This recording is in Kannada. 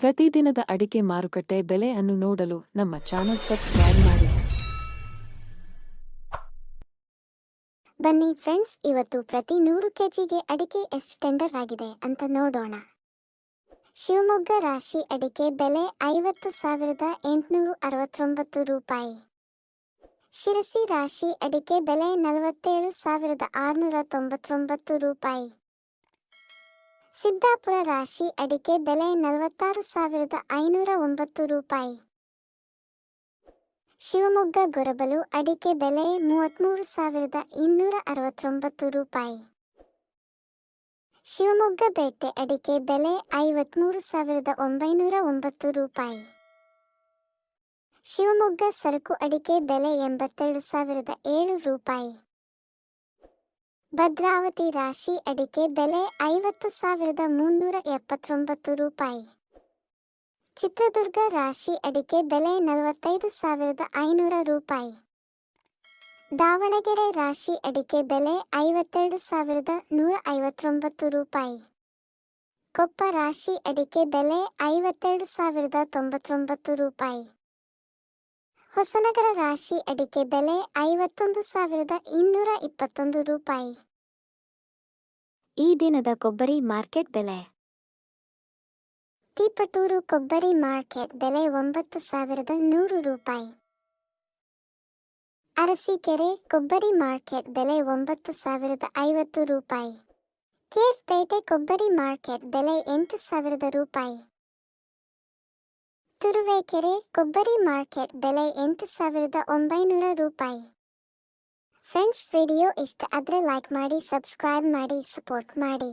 ಪ್ರತಿದಿನದ ಅಡಿಕೆ ಮಾರುಕಟ್ಟೆ ಬೆಲೆ ಅನ್ನು ನೋಡಲು ನಮ್ಮ ಚಾನೆಲ್ ಸಬ್ಸ್ಕ್ರೈಬ್ ಮಾಡಿ. ಬನ್ನಿ ಫ್ರೆಂಡ್ಸ್, ಇವತ್ತು ಪ್ರತಿ ನೂರು ಕೆಜಿಗೆ ಅಡಿಕೆ ಎಷ್ಟು ಟೆಂಡರ್ ಆಗಿದೆ ಅಂತ ನೋಡೋಣ. ಶಿವಮೊಗ್ಗ ರಾಶಿ ಅಡಿಕೆ ಬೆಲೆ ಐವತ್ತು ಸಾವಿರದ ಎಂಟುನೂರ ಅರವತ್ತೊಂಬತ್ತು ರೂಪಾಯಿ. ಶಿರಸಿ ರಾಶಿ ಅಡಿಕೆ ಬೆಲೆ ನಲವತ್ತೇಳು ಸಾವಿರದ ಆರುನೂರ ತೊಂಬತ್ತೊಂಬತ್ತು ರೂಪಾಯಿ. ಸಿದ್ದಾಪುರ ರಾಶಿ ಅಡಿಕೆ ಬೆಲೆ ನಲವತ್ತಾರು ಸಾವಿರದ ಐನೂರ ಒಂಬತ್ತು ರೂಪಾಯಿ. ಶಿವಮೊಗ್ಗ ಗೊರಬಲು ಅಡಿಕೆ ಬೆಲೆ ಮೂವತ್ತ್ಮೂರು ಸಾವಿರದ ಇನ್ನೂರ ಅರವತ್ತೊಂಬತ್ತು ರೂಪಾಯಿ. ಶಿವಮೊಗ್ಗ ಬೇಟೆ ಅಡಿಕೆ ಬೆಲೆ ಐವತ್ಮೂರು ಸಾವಿರದ ಒಂಬೈನೂರ ಒಂಬತ್ತು ರೂಪಾಯಿ. ಶಿವಮೊಗ್ಗ ಸರಕು ಅಡಿಕೆ ಬೆಲೆ ಎಂಬತ್ತೆರಡು ಸಾವಿರದ ಏಳು ರೂಪಾಯಿ. ಭದ್ರಾವತಿ ರಾಶಿ ಅಡಿಕೆ ಬೆಲೆ ಐವತ್ತು ಸಾವಿರದ ಮುನ್ನೂರ ಎಪ್ಪತ್ತೊಂಬತ್ತು ರೂಪಾಯಿ. ಚಿತ್ರದುರ್ಗ ರಾಶಿ ಅಡಿಕೆ ಬೆಲೆ ನಲವತ್ತೈದು ಸಾವಿರದ ಐನೂರ ರೂಪಾಯಿ. ದಾವಣಗೆರೆ ರಾಶಿ ಅಡಿಕೆ ಬೆಲೆ ಐವತ್ತೆರಡು ಸಾವಿರದ ನೂರ ಐವತ್ತೊಂಬತ್ತು ರೂಪಾಯಿ. ಕೊಪ್ಪ ರಾಶಿ ಅಡಿಕೆ ಬೆಲೆ ಐವತ್ತೆರಡು ಸಾವಿರದ ತೊಂಬತ್ತೊಂಬತ್ತು ರೂಪಾಯಿ. ಹೊಸನಗರ ರಾಶಿ ಅಡಿಕೆ ಬೆಲೆ ಐವತ್ತೊಂದು ಸಾವಿರದ ಇನ್ನೂರ ಇಪ್ಪತ್ತೊಂದು ರೂಪಾಯಿ. ಈ ದಿನದ ಕೊಬ್ಬರಿ ಮಾರ್ಕೆಟ್ ಬೆಲೆ. ತಿಪಟೂರು ಕೊಬ್ಬರಿ ಮಾರ್ಕೆಟ್ ಬೆಲೆ ಒಂಬತ್ತು ಸಾವಿರದ ನೂರು ರೂಪಾಯಿ. ಅರಸೀಕೆರೆ ಕೊಬ್ಬರಿ ಮಾರ್ಕೆಟ್ ಬೆಲೆ ಒಂಬತ್ತು ಸಾವಿರದ ಐವತ್ತು ರೂಪಾಯಿ. ಕೇರ್ಪೇಟೆ ಕೊಬ್ಬರಿ ಮಾರ್ಕೆಟ್ ಬೆಲೆ ಎಂಟು ಸಾವಿರದ ರೂಪಾಯಿ. ತುರುವೇಕೆರೆ ಕೊಬ್ಬರಿ ಮಾರ್ಕೆಟ್ ಬೆಲೆ ಎಂಟು ಸಾವಿರದ ಒಂಬೈನೂರ ರೂಪಾಯಿ. ಫ್ರೆಂಡ್ಸ್, ವಿಡಿಯೋ ಇಷ್ಟ ಆದರೆ ಲೈಕ್ ಮಾಡಿ ಸಬ್ಸ್ಕ್ರೈಬ್ ಮಾಡಿ ಸಪೋರ್ಟ್ ಮಾಡಿ.